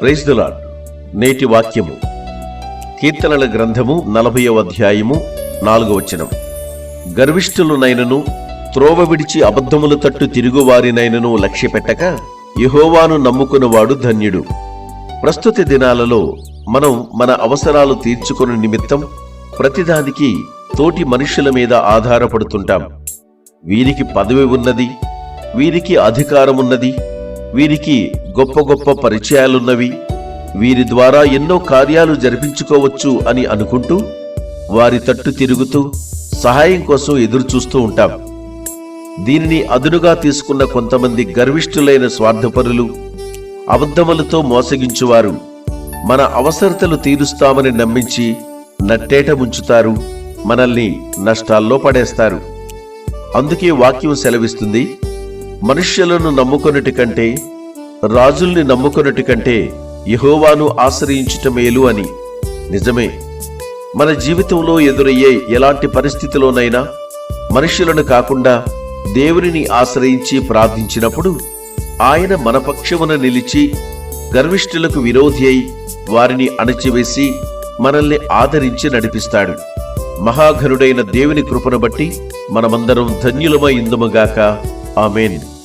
Praise దులాడ్ నేటి వాక్యము. కీర్తనల గ్రంథము నలభయో అధ్యాయము నాలుగో వచనం. గర్విష్ఠులునైనను త్రోవ విడిచి అబద్ధములు తట్టు తిరుగువారినైనను లక్ష్యపెట్టక యహోవాను నమ్ముకున్నవాడు ధన్యుడు. ప్రస్తుత దినాలలో మనం మన అవసరాలు తీర్చుకుని నిమిత్తం ప్రతిదానికి తోటి మనుషుల మీద ఆధారపడుతుంటాం. వీరికి పదవి ఉన్నది వీరికి అధికారమున్నది వీరికి గొప్ప గొప్ప పరిచయాలున్నవి. వీరి ద్వారా ఎన్నో కార్యాలు జరిపించుకోవచ్చు అని అనుకుంటూ వారి తట్టు తిరుగుతూ సహాయం కోసం ఎదురు చూస్తూ ఉంటాం. దీనిని అదునుగా తీసుకున్న కొంతమంది గర్విష్ఠులైన స్వార్థపరులు అబద్ధములతో మోసగించువారు మన అవసరతలు తీరుస్తామని నమ్మించి నట్టేట ముంచుతారు మనల్ని నష్టాల్లో పడేస్తారు. అందుకే వాక్యం సెలవిస్తుంది మనుష్యులను నమ్ముకొనుటి కంటే రాజుల్ని నమ్ముకొనుటి కంటే యహోవాను ఆశ్రయించటం మేలు అని. నిజమే. మన జీవితంలో ఎదురయ్యే ఎలాంటి పరిస్థితిలోనైనా మనుష్యులను కాకుండా దేవునిని ఆశ్రయించి ప్రార్థించినప్పుడు ఆయన మన పక్షమున నిలిచి గర్విష్ఠులకు విరోధి అయి వారిని అణచివేసి మనల్ని ఆదరించి నడిపిస్తాడు. మహాఘనుడైన దేవుని కృపను బట్టి మనమందరం ధన్యులమై ఇందుమగాక Amém.